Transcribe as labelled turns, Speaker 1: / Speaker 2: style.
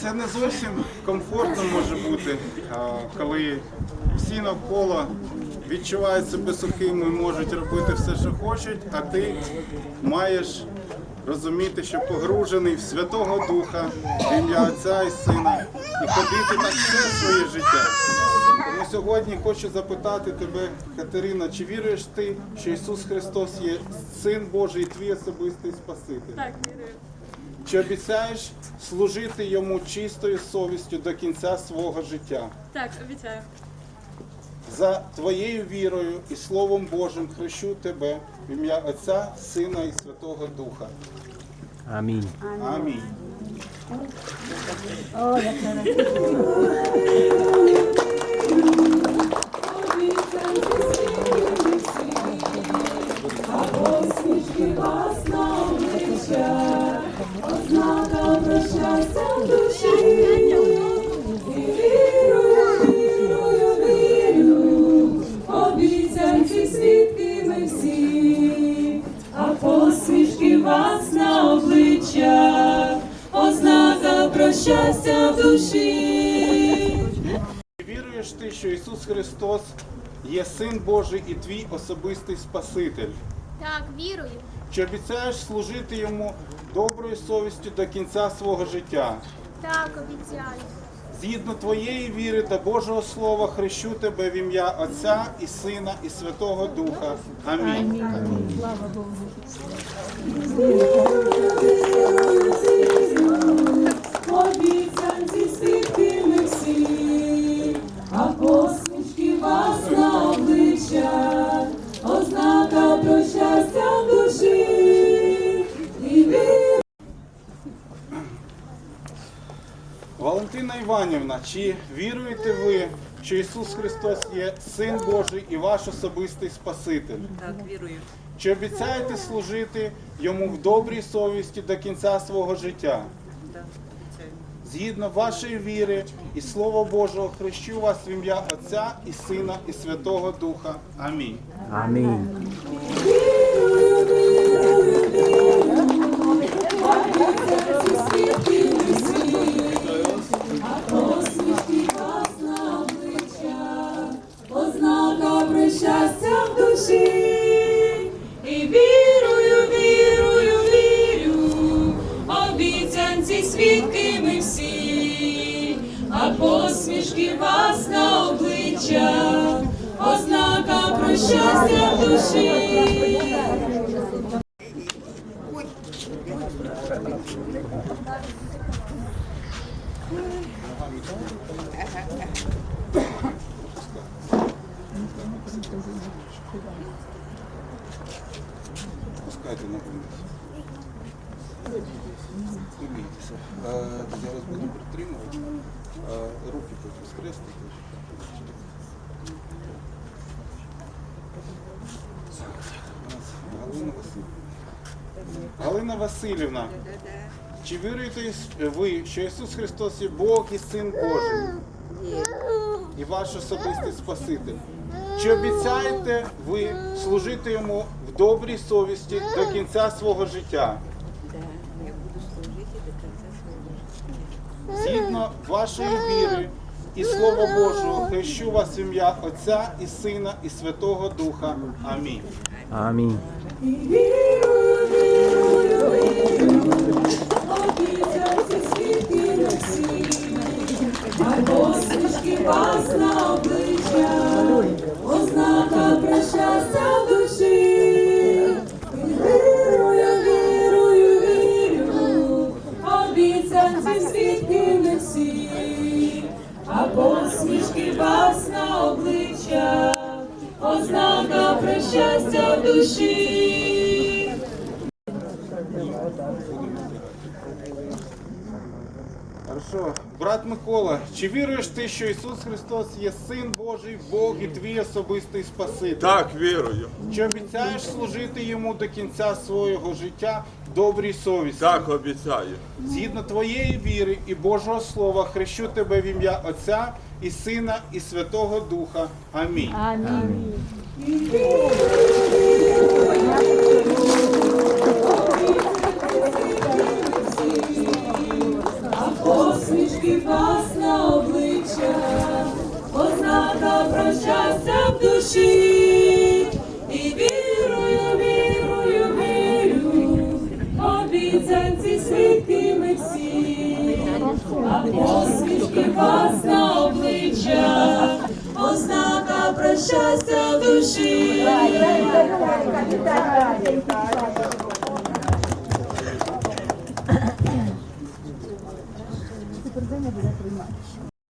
Speaker 1: Це не зовсім комфортно може бути, коли всі навколо відчувають себе сухими можуть робити все, що хочуть, а ти маєш розуміти, що погружений в Святого Духа, в ім'я Отця і Сина, і ходити так все своє життя. Тому сьогодні хочу запитати тебе, Катерина, чи віруєш ти, що Ісус Христос є Син Божий і твій особистий Спаситель? Так,
Speaker 2: вірую.
Speaker 1: Чи обіцяєш служити йому чистою совістю до кінця свого життя?
Speaker 2: Так, обіцяю.
Speaker 1: За твоєю вірою і Словом Божим хрещу тебе в ім'я Отця, Сина і Святого Духа.
Speaker 3: Амінь.
Speaker 1: Амінь.
Speaker 4: Посмішки щастя в душі.
Speaker 1: Віруєш ти, що Ісус Христос є Син Божий і твій особистий Спаситель?
Speaker 5: Так, вірую.
Speaker 1: Чи обіцяєш служити йому доброю совістю до кінця свого життя?
Speaker 5: Так, обіцяю.
Speaker 1: Згідно твоєї віри та Божого Слова хрещу тебе в ім'я Отця і Сина і Святого Духа. Амінь.
Speaker 4: Обіцянці
Speaker 1: Іванівна, чи віруєте ви, що Ісус Христос є Син Божий і ваш особистий Спаситель?
Speaker 2: Так, вірую.
Speaker 1: Чи обіцяєте служити йому в добрій совісті до кінця свого життя?
Speaker 2: Так, обіцяю.
Speaker 1: Згідно вашої віри і Слова Божого, хрещу вас в ім'я Отця і Сина і Святого Духа. Амінь.
Speaker 3: Амінь.
Speaker 4: Свідки ми всі, а посмішки вас на обличчя, ознака про щастя душі.
Speaker 1: Пускайте на вниз. Не бійтеся. Е, Я вас буду притримувати. Е, Руки потім скрестити. Галина Васильівна. Галина Васильівна, чи віруєте ви, що Ісус Христос є Бог і Син Божий? І ваш особистий Спаситель? Чи обіцяєте ви служити йому в добрій совісті до кінця свого життя? Да, я буду служити до кінця свого життя. Згідно вашої віри і Слова Божого, хрещу вас в ім'я Отця і Сина і Святого Духа. Амінь.
Speaker 3: Амінь.
Speaker 4: Вірю, світі не всі, а посмішки вас на обличчя, ознака прощастя в душі.
Speaker 1: Хорошо. Брат Микола, чи віруєш ти, що Ісус Христос є Син Божий, Бог і твій особистий Спаситель? Так,
Speaker 6: вірую.
Speaker 1: Чи обіцяєш служити йому до кінця свого життя добрій совісті? Так
Speaker 6: обіцяю.
Speaker 1: Згідно твоєї віри і Божого Слова, хрещу тебе в ім'я Отця і Сина і Святого Духа. Амінь.
Speaker 4: посмішки пас на обличчя, ознака про щастя в душі, і вірую, вірую, вірю, обіцянці свідки ми всі, а посмішки пас на обличчя, ознака про щастя в душі.